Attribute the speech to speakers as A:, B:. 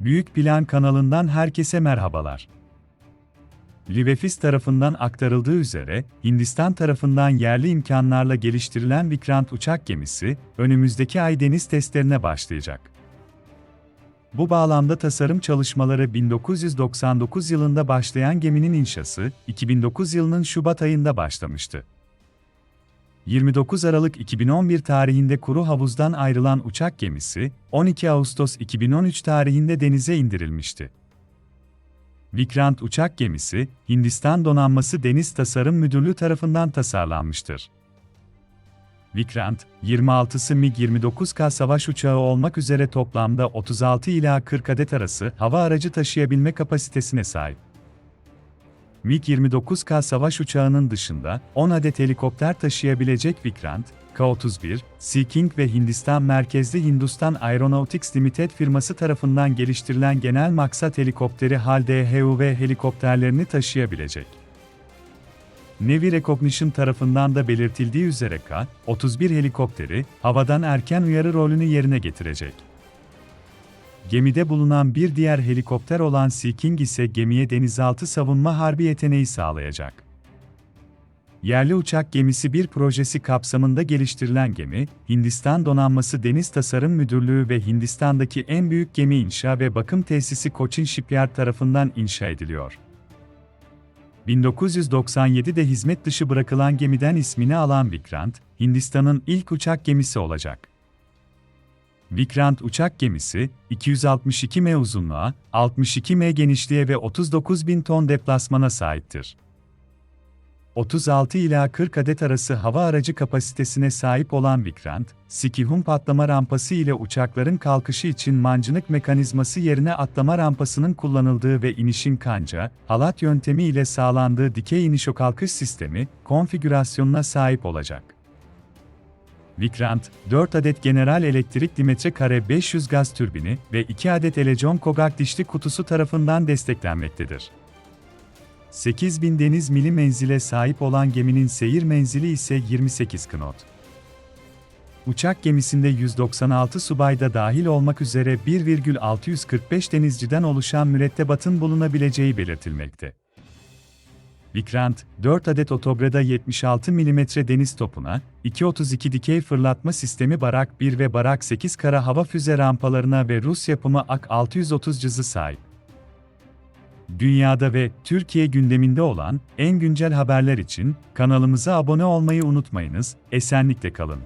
A: Büyük Plan kanalından herkese merhabalar. Livefis tarafından aktarıldığı üzere, Hindistan tarafından yerli imkanlarla geliştirilen Vikrant uçak gemisi, önümüzdeki ay deniz testlerine başlayacak. Bu bağlamda tasarım çalışmaları 1999 yılında başlayan geminin inşası, 2009 yılının Şubat ayında başlamıştı. 29 Aralık 2011 tarihinde kuru havuzdan ayrılan uçak gemisi, 12 Ağustos 2013 tarihinde denize indirilmişti. Vikrant uçak gemisi, Hindistan Donanması Deniz Tasarım Müdürlüğü tarafından tasarlanmıştır. Vikrant, 26'sı MiG-29K savaş uçağı olmak üzere toplamda 36 ila 40 adet arası hava aracı taşıyabilme kapasitesine sahip. MiG-29K savaş uçağının dışında 10 adet helikopter taşıyabilecek Vikrant, K-31, Sea King ve Hindistan merkezli Hindustan Aeronautics Limited firması tarafından geliştirilen genel maksat helikopteri HAL DHUV helikopterlerini taşıyabilecek. Navy Recognition tarafından da belirtildiği üzere K-31 helikopteri, havadan erken uyarı rolünü yerine getirecek. Gemide bulunan bir diğer helikopter olan Sea King ise gemiye denizaltı savunma harbi yeteneği sağlayacak. Yerli uçak gemisi bir projesi kapsamında geliştirilen gemi, Hindistan Donanması Deniz Tasarım Müdürlüğü ve Hindistan'daki en büyük gemi inşa ve bakım tesisi Cochin Shipyard tarafından inşa ediliyor. 1997'de hizmet dışı bırakılan gemiden ismini alan Vikrant, Hindistan'ın ilk uçak gemisi olacak. Vikrant uçak gemisi, 262 m uzunluğa, 62 m genişliğe ve 39 bin ton deplasmana sahiptir. 36 ila 40 adet arası hava aracı kapasitesine sahip olan Vikrant, Sikihum patlama rampası ile uçakların kalkışı için mancınık mekanizması yerine atlama rampasının kullanıldığı ve inişin kanca, halat yöntemi ile sağlandığı dikey iniş o kalkış sistemi, konfigürasyonuna sahip olacak. Vikrant, 4 adet General Electric Dimetre Kare 500 gaz türbini ve 2 adet Elejon Kogak dişli kutusu tarafından desteklenmektedir. 8000 deniz mili menzile sahip olan geminin seyir menzili ise 28 knot. Uçak gemisinde 196 subay da dahil olmak üzere 1,645 denizciden oluşan mürettebatın bulunabileceği belirtilmekte. Vikrant, 4 adet otobrada 76 mm deniz topuna, 2.32 dikey fırlatma sistemi Barak 1 ve Barak 8 kara hava füze rampalarına ve Rus yapımı AK-630 cızı sahip. Dünyada ve Türkiye gündeminde olan en güncel haberler için kanalımıza abone olmayı unutmayınız, esenlikle kalın.